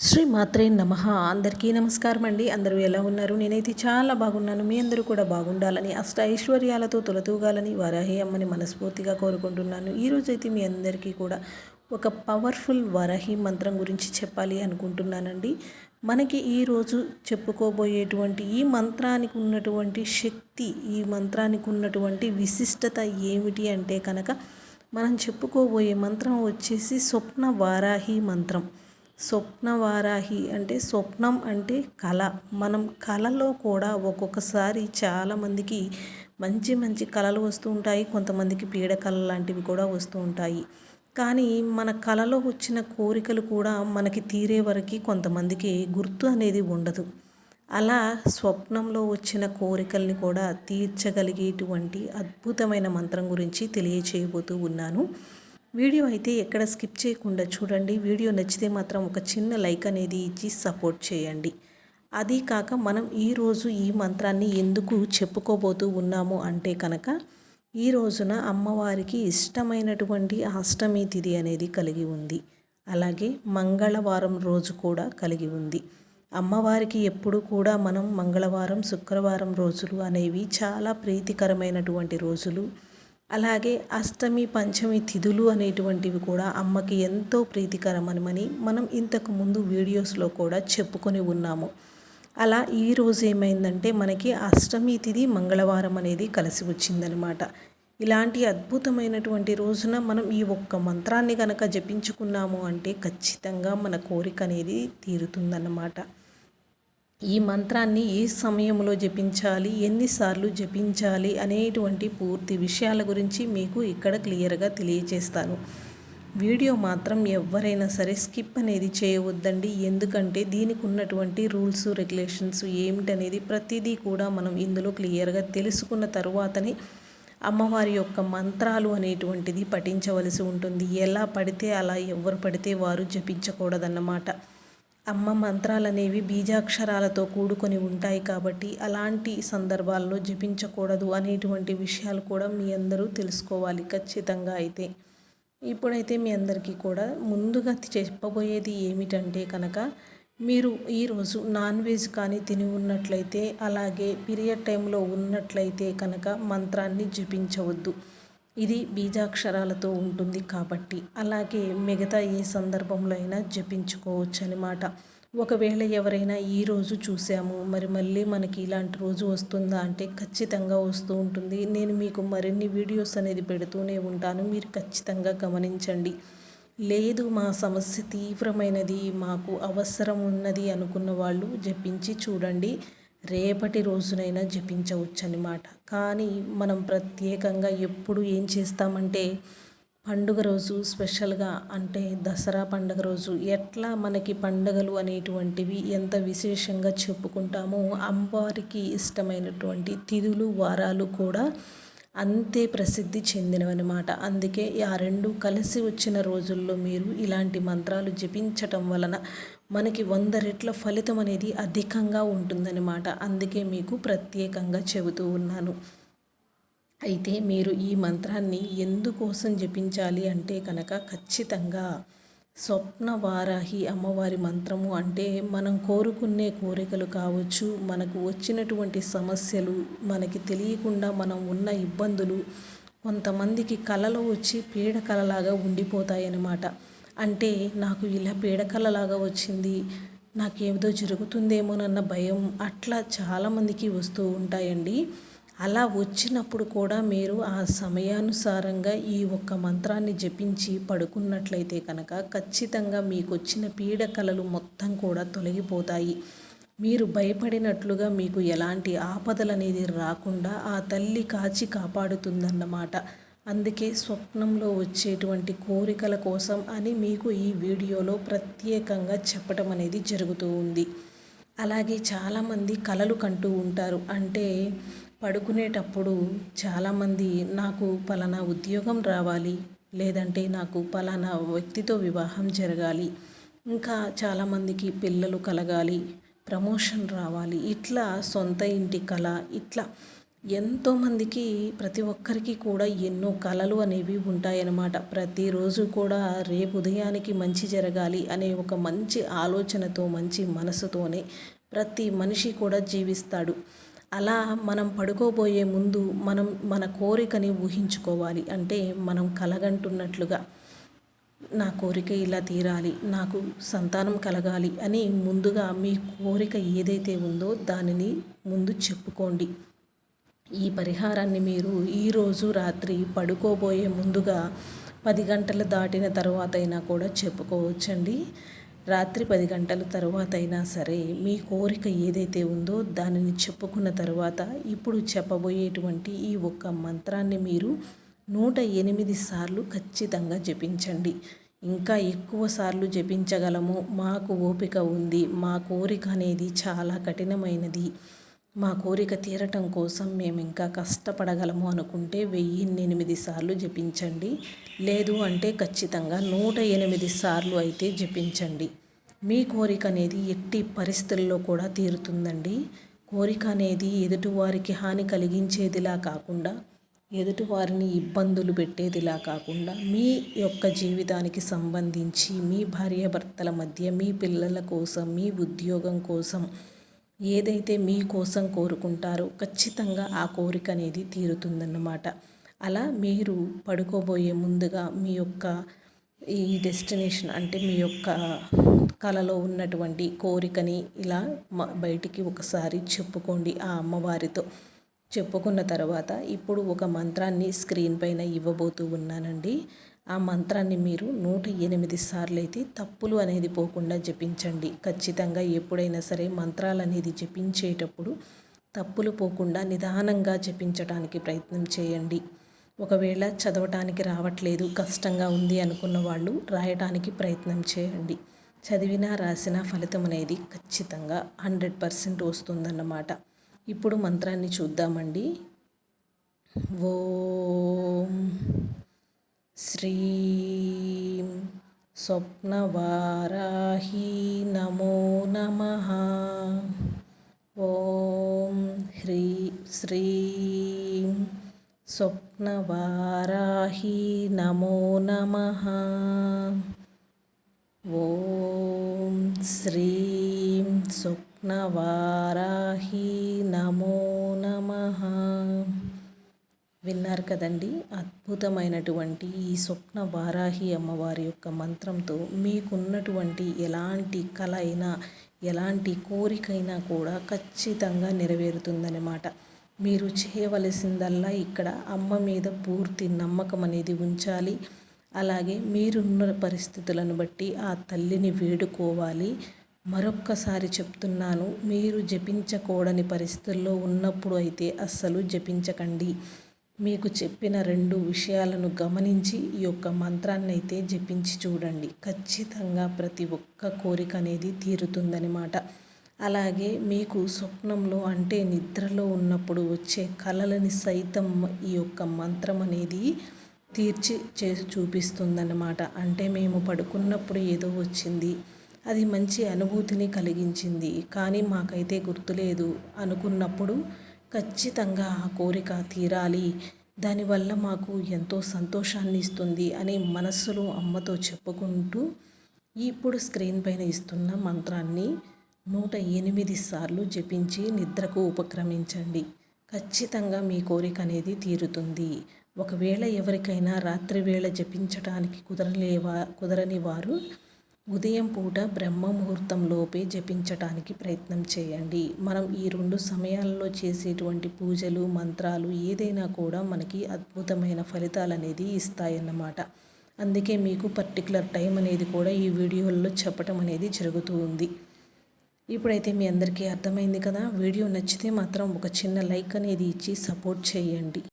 శ్రీ మాత్రే నమ. అందరికీ నమస్కారం అండి. అందరూ ఎలా ఉన్నారు? నేనైతే చాలా బాగున్నాను. మీ అందరూ కూడా బాగుండాలని అష్ట ఐశ్వర్యాలతో తొలతూగాలని వరాహి అమ్మని మనస్ఫూర్తిగా కోరుకుంటున్నాను. ఈరోజైతే మీ అందరికీ కూడా ఒక పవర్ఫుల్ వరాహి మంత్రం గురించి చెప్పాలి అనుకుంటున్నానండి. మనకి ఈరోజు చెప్పుకోబోయేటువంటి ఈ మంత్రానికి ఉన్నటువంటి శక్తి ఈ మంత్రానికి ఉన్నటువంటి విశిష్టత ఏమిటి అంటే కనుక మనం చెప్పుకోబోయే మంత్రం వచ్చేసి స్వప్న వారాహి మంత్రం. స్వప్నవారాహి అంటే స్వప్నం అంటే కళ. మనం కళలో కూడా ఒక్కొక్కసారి చాలామందికి మంచి మంచి కళలు వస్తూ ఉంటాయి. కొంతమందికి పీడ కళ లాంటివి కూడా వస్తూ ఉంటాయి. కానీ మన కళలో వచ్చిన కోరికలు కూడా మనకి తీరే వరకు కొంతమందికి గుర్తు అనేది ఉండదు. అలా స్వప్నంలో వచ్చిన కోరికల్ని కూడా తీర్చగలిగేటువంటి అద్భుతమైన మంత్రం గురించి తెలియచేయబోతూ ఉన్నాను. వీడియో అయితే ఎక్కడ స్కిప్ చేయకుండా చూడండి. వీడియో నచ్చితే మాత్రం ఒక చిన్న లైక్ అనేది ఇచ్చి సపోర్ట్ చేయండి. అది కాక మనం ఈరోజు ఈ మంత్రాన్ని ఎందుకు చెప్పుకోబోతూ ఉన్నాము అంటే కనుక ఈ రోజున అమ్మవారికి ఇష్టమైనటువంటి అష్టమి తిథి అనేది కలిగి ఉంది. అలాగే మంగళవారం రోజు కూడా కలిగి ఉంది. అమ్మవారికి ఎప్పుడు కూడా మనం మంగళవారం శుక్రవారం రోజులు అనేవి చాలా ప్రీతికరమైనటువంటి రోజులు. అలాగే అష్టమి పంచమి తిథులు అనేటువంటివి కూడా అమ్మకి ఎంతో ప్రీతికరమని మనం ఇంతకు ముందు వీడియోస్లో కూడా చెప్పుకొని ఉన్నాము. అలా ఈరోజు ఏమైందంటే మనకి అష్టమి తిథి మంగళవారం అనేది కలిసి వచ్చిందనమాట. ఇలాంటి అద్భుతమైనటువంటి రోజున మనం ఈ ఒక్క మంత్రాన్ని కనుక జపించుకున్నాము అంటే ఖచ్చితంగా మన కోరిక అనేది తీరుతుందన్నమాట ఈ మంత్రాన్ని ఏ సమయంలో జపించాలి? ఎన్నిసార్లు జపించాలి? అనేటువంటి పూర్తి విషయాల గురించి మీకు ఇక్కడ క్లియర్గా తెలియజేస్తాను వీడియో మాత్రం ఎవరైనా సరే స్కిప్ అనేది చేయవద్దండి. ఎందుకంటే దీనికి ఉన్నటువంటి రూల్స్ రెగ్యులేషన్స్ ఏమిటనేది ప్రతిదీ కూడా మనం ఇందులో క్లియర్గా తెలుసుకున్న తరువాతనే అమ్మవారి యొక్క మంత్రాలు అనేటువంటిది పఠించవలసి ఉంటుంది. ఎలా పడితే అలా ఎవరు పడితే వారు జపించకూడదన్నమాట. అమ్మ మంత్రాలనేవి బీజాక్షరాలతో కూడుకొని ఉంటాయి కాబట్టి అలాంటి సందర్భాల్లో జపించకూడదు అనేటువంటి విషయాలు కూడా మీ అందరూ తెలుసుకోవాలి ఖచ్చితంగా అయితే. ఇప్పుడైతే మీ అందరికీ కూడా ముందుగా చెప్పబోయేది ఏమిటంటే కనుక మీరు ఈరోజు నాన్ వెజ్ కానీ తిని ఉన్నట్లయితే అలాగే పీరియడ్ టైంలో ఉన్నట్లయితే కనుక మంత్రాన్ని జపించవద్దు. ఇది బీజాక్షరాలతో ఉంటుంది కాబట్టి అలాగే మిగతా ఏ సందర్భంలో అయినా జపించుకోవచ్చు అనమాట ఒకవేళ ఎవరైనా ఈ రోజు చూసాము మరి మళ్ళీ మనకి ఇలాంటి రోజు వస్తుందా అంటే ఖచ్చితంగా వస్తూ ఉంటుంది. నేను మీకు మరిన్ని వీడియోస్ అనేది పెడుతూనే ఉంటాను. మీరు ఖచ్చితంగా గమనించండి. లేదు మా సమస్య తీవ్రమైనది మాకు అవసరం ఉన్నది అనుకున్న వాళ్ళు జపించి చూడండి. రేపటి రోజునైనా జపించవచ్చు అనమాట కానీ మనం ప్రత్యేకంగా ఎప్పుడు ఏం చేస్తామంటే పండుగ రోజు స్పెషల్గా అంటే దసరా పండుగ రోజు ఎట్లా మనకి పండుగలు అనేటువంటివి ఎంత విశేషంగా చెప్పుకుంటామో అమ్మవారికి ఇష్టమైనటువంటి తిథులు వారాలు కూడా అంతే ప్రసిద్ధి చెందినవన్నమాట. అందుకే ఆ రెండు కలిసి వచ్చిన రోజుల్లో మీరు ఇలాంటి మంత్రాలు జపించటం వలన మనకి వంద రెట్ల ఫలితం అనేది అధికంగా ఉంటుందన్నమాట. అందుకే మీకు ప్రత్యేకంగా చెబుతూ ఉన్నాను. అయితే మీరు ఈ మంత్రాన్ని ఎందుకోసం జపించాలి అంటే కనుక ఖచ్చితంగా స్వప్న వారాహి అమ్మవారి మంత్రము అంటే మనం కోరుకునే కోరికలు కావచ్చు మనకు వచ్చినటువంటి సమస్యలు మనకి తెలియకుండా మనం ఉన్న ఇబ్బందులు కొంతమందికి కళలు వచ్చి పీడకలలాగా ఉండిపోతాయన్నమాట. అంటే నాకు ఇలా పీడకలలాగా వచ్చింది నాకేదో జరుగుతుందేమోనన్న భయం అట్లా చాలామందికి వస్తూ ఉంటాయండి. అలా వచ్చినప్పుడు కూడా మీరు ఆ సమయానుసారంగా ఈ ఒక్క మంత్రాన్ని జపించి పడుకున్నట్లయితే కనుక ఖచ్చితంగా మీకు వచ్చిన పీడకలలు మొత్తం కూడా తొలగిపోతాయి. మీరు భయపడినట్లుగా మీకు ఎలాంటి ఆపదలు అనేది రాకుండా ఆ తల్లి కాచి కాపాడుతుందన్నమాట. అందుకే స్వప్నంలో వచ్చేటువంటి కోరికల కోసం అని మీకు ఈ వీడియోలో ప్రత్యేకంగా చెప్పడం అనేది జరుగుతూ ఉంది. అలాగే చాలామంది కలలు కంటూ ఉంటారు. అంటే పడుకునేటప్పుడు చాలామంది నాకు పలానా ఉద్యోగం రావాలి లేదంటే నాకు పలానా వ్యక్తితో వివాహం జరగాలి ఇంకా చాలామందికి పిల్లలు కలగాలి ప్రమోషన్ రావాలి ఇట్లా సొంత ఇంటి కళ ఇట్లా ఎంతోమందికి ప్రతి ఒక్కరికి కూడా ఎన్నో కళలు అనేవి ఉంటాయన్నమాట. ప్రతిరోజు కూడా రేపు ఉదయానికి మంచి జరగాలి అనే ఒక మంచి ఆలోచనతో మంచి మనసుతోనే ప్రతి మనిషి కూడా జీవిస్తాడు. అలా మనం పడుకోబోయే ముందు మనం మన కోరికని ఊహించుకోవాలి. అంటే మనం కలగంటున్నట్లుగా నా కోరిక ఇలా తీరాలి నాకు సంతానం కలగాలి అని ముందుగా మీ కోరిక ఏదైతే ఉందో దానిని ముందు చెప్పుకోండి. ఈ పరిహారాన్ని మీరు ఈరోజు రాత్రి పడుకోబోయే ముందుగా పది గంటలు దాటిన తర్వాత అయినా కూడా చెప్పుకోవచ్చండి. రాత్రి పది గంటల తర్వాత అయినా సరే మీ కోరిక ఏదైతే ఉందో దానిని చెప్పుకున్న తర్వాత ఇప్పుడు చెప్పబోయేటువంటి ఈ ఒక్క మంత్రాన్ని మీరు నూట ఎనిమిది సార్లు ఖచ్చితంగా జపించండి. ఇంకా ఎక్కువ సార్లు జపించగలము. మాకు ఓపిక ఉంది. మా కోరిక అనేది చాలా కఠినమైనది. మా కోరిక తీరటం కోసం మేము ఇంకా కష్టపడగలము అనుకుంటే వెయ్యిన్నెనిమిది ఎనిమిది సార్లు జపించండి. లేదు అంటే ఖచ్చితంగా నూట ఎనిమిది సార్లు అయితే జపించండి. మీ కోరిక అనేది ఎట్టి పరిస్థితుల్లో కూడా తీరుతుందండి. కోరిక అనేది ఎదుటివారికి హాని కలిగించేదిలా కాకుండా ఎదుటివారిని ఇబ్బందులు పెట్టేదిలా కాకుండా మీ యొక్క జీవితానికి సంబంధించి మీ భార్యాభర్తల మధ్య మీ పిల్లల కోసం మీ ఉద్యోగం కోసం ఏదైతే మీకోసం కోరుకుంటారో ఖచ్చితంగా ఆ కోరిక అనేది తీరుతుందన్నమాట. అలా మీరు పడుకోబోయే ముందుగా మీ యొక్క ఈ డెస్టినేషన్ అంటే మీ యొక్క కలలో ఉన్నటువంటి కోరికని ఇలా బయటికి ఒకసారి చెప్పుకోండి ఆ అమ్మవారితో. చెప్పుకున్న తర్వాత ఇప్పుడు ఒక మంత్రాన్ని స్క్రీన్ పైన ఇవ్వబోతూ ఉన్నానండి. ఆ మంత్రాన్ని మీరు నూట ఎనిమిది సార్లు అయితే తప్పులు అనేది పోకుండా జపించండి. ఖచ్చితంగా ఎప్పుడైనా సరే మంత్రాలు అనేది జపించేటప్పుడు తప్పులు పోకుండా నిదానంగా జపించడానికి ప్రయత్నం చేయండి. ఒకవేళ చదవటానికి రావట్లేదు కష్టంగా ఉంది అనుకున్న వాళ్ళు రాయటానికి ప్రయత్నం చేయండి. చదివినా రాసిన ఫలితం అనేది ఖచ్చితంగా హండ్రెడ్ పర్సెంట్ వస్తుందన్నమాట. ఇప్పుడు మంత్రాన్ని చూద్దామండి. ఓం శ్రీం స్వప్నవారాహీ నమో నమ ఓం హ్రీ శ్రీం స్వప్నవారాహీ నమో నమ ఓం శ్రీం స్వప్నవారాహీ నమో నమ విన్నారు కదండి. అద్భుతమైనటువంటి ఈ స్వప్న వారాహి అమ్మవారి యొక్క మంత్రంతో మీకున్నటువంటి ఎలాంటి కళ అయినా ఎలాంటి కోరికైనా కూడా ఖచ్చితంగా నెరవేరుతుందన్నమాట. మీరు చేయవలసిందల్లా ఇక్కడ అమ్మ మీద పూర్తి నమ్మకం అనేది ఉంచాలి. అలాగే మీరున్న పరిస్థితులను బట్టి ఆ తల్లిని వేడుకోవాలి. మరొక్కసారి చెప్తున్నాను మీరు జపించకూడని పరిస్థితుల్లో ఉన్నప్పుడు అయితే అస్సలు జపించకండి. మీకు చెప్పిన రెండు విషయాలను గమనించి ఈ యొక్క మంత్రాన్ని అయితే జపించి చూడండి. ఖచ్చితంగా ప్రతి ఒక్క కోరిక అనేది తీరుతుందనమాట అలాగే మీకు స్వప్నంలో అంటే నిద్రలో ఉన్నప్పుడు వచ్చే కలలని సైతం ఈ యొక్క మంత్రం అనేది తీర్చి చేసి చూపిస్తుందన్నమాట అంటే మేము పడుకున్నప్పుడు ఏదో వచ్చింది. అది మంచి అనుభూతిని కలిగించింది. కానీ మాకైతే గుర్తులేదు. అనుకున్నప్పుడు ఖచ్చితంగా ఆ కోరిక తీరాలి. దానివల్ల మాకు ఎంతో సంతోషాన్ని ఇస్తుంది అని మనస్సులో అమ్మతో చెప్పుకుంటూ ఇప్పుడు స్క్రీన్ పైన ఇస్తున్న మంత్రాన్ని నూట ఎనిమిది సార్లు జపించి నిద్రకు ఉపక్రమించండి. ఖచ్చితంగా మీ కోరిక అనేది తీరుతుంది. ఒకవేళ ఎవరికైనా రాత్రి వేళ జపించడానికి కుదరలేవా కుదరని వారు ఉదయం పూట బ్రహ్మ ముహూర్తంలోపే జపించటానికి ప్రయత్నం చేయండి. మనం ఈ రెండు సమయాల్లో చేసేటువంటి పూజలు మంత్రాలు ఏదైనా కూడా మనకి అద్భుతమైన ఫలితాలు అనేది ఇస్తాయన్నమాట. అందుకే మీకు పర్టికులర్ టైం అనేది కూడా ఈ వీడియోల్లో చెప్పటం అనేది జరుగుతూ ఉంది. ఇప్పుడైతే మీ అందరికీ అర్థమైంది కదా? వీడియో నచ్చితే మాత్రం ఒక చిన్న లైక్ అనేది ఇచ్చి సపోర్ట్ చేయండి.